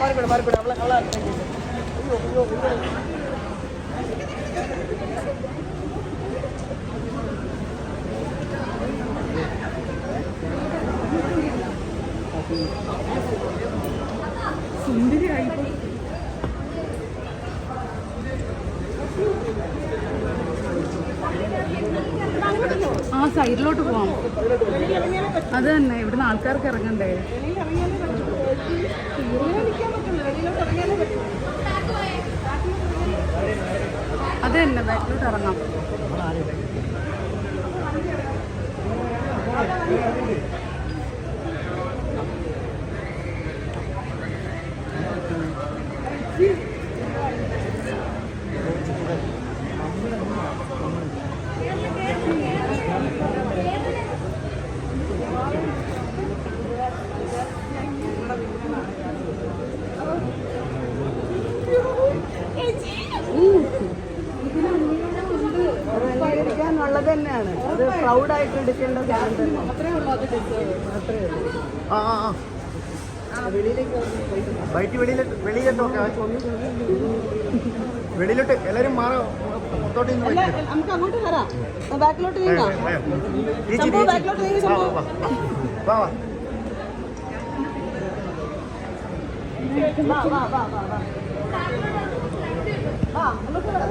Market market. அவ்வளோ நல்லா இருக்கு. ஐயோ ஐயோ. സൈഡിലോട്ട് പോവാം. അത് തന്നെ ഇവിടുന്ന് ആൾക്കാർക്ക് ഇറങ്ങണ്ടേ? അത് തന്നെ ബാക്കിലോട്ട് ഇറങ്ങാം. പ്രൗഡായിട്ട് എടുക്കേണ്ട ആ ആ ആ. ബൈറ്റ് വെളിയിലോട്ട് വെളിയിലോട്ട് വെളിയിലോട്ട് എല്ലാവരും മാറോ? വയ്ക്കുക. നമുക്ക് അങ്ങോട്ട് വരാം. ബാക്കിലോട്ട്. ബാക്കിലോട്ട് വാ, വാ, വാ. വാ, വാ. വാ വാ വാ വാ വാ വാ അങ്ങോട്ട് വരാം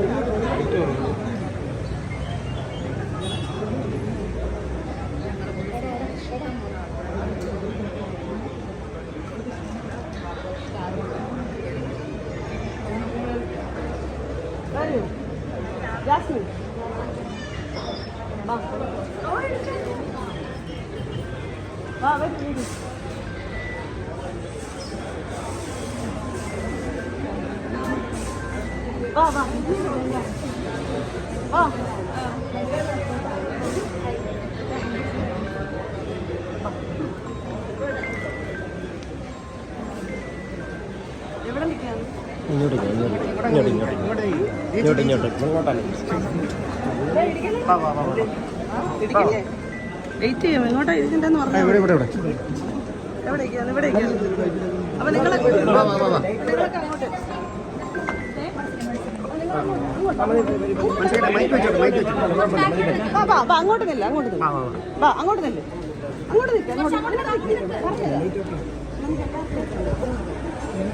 വരൂ ജാസ്മിൻ വാ വാ വരൂ വരൂ വാ വാ വാ എവിടെ നിൽക്കാം ഇങ്ങോട്ട് ഇങ്ങോട്ട് ഇങ്ങോട്ട് ഇങ്ങോട്ട് ഇങ്ങോട്ട് ഇങ്ങോട്ട് ഇങ്ങോട്ട് ഇങ്ങോട്ടാണ് വാ വാ വാ വാ. വെയിറ്റ് ചെയ്യാം എങ്ങോട്ടാ ഇരിക്കണ്ടെന്ന് പറഞ്ഞു ഇവിടെ ഇവിടെ ഇവിടെ. എവിടെ ഇരിക്കാന്ന് ഇവിടെ ഇരിക്കാന്ന് അപ്പൊ നിങ്ങളെ വാ വാ വാ വാ നിങ്ങളൊക്കെ അങ്ങോട്ട്. മനസ്സിലായി മൈക്ക് വെച്ചോട്ടെ മൈക്ക് വെച്ചോട്ടെ വാ വാ വാ അങ്ങോട്ട് നില്ല അങ്ങോട്ട് നില്ല. വാ അങ്ങോട്ട് നില്ല. അങ്ങോട്ട് നിൽക്ക് അങ്ങോട്ട് പറഞ്ഞുതരാം.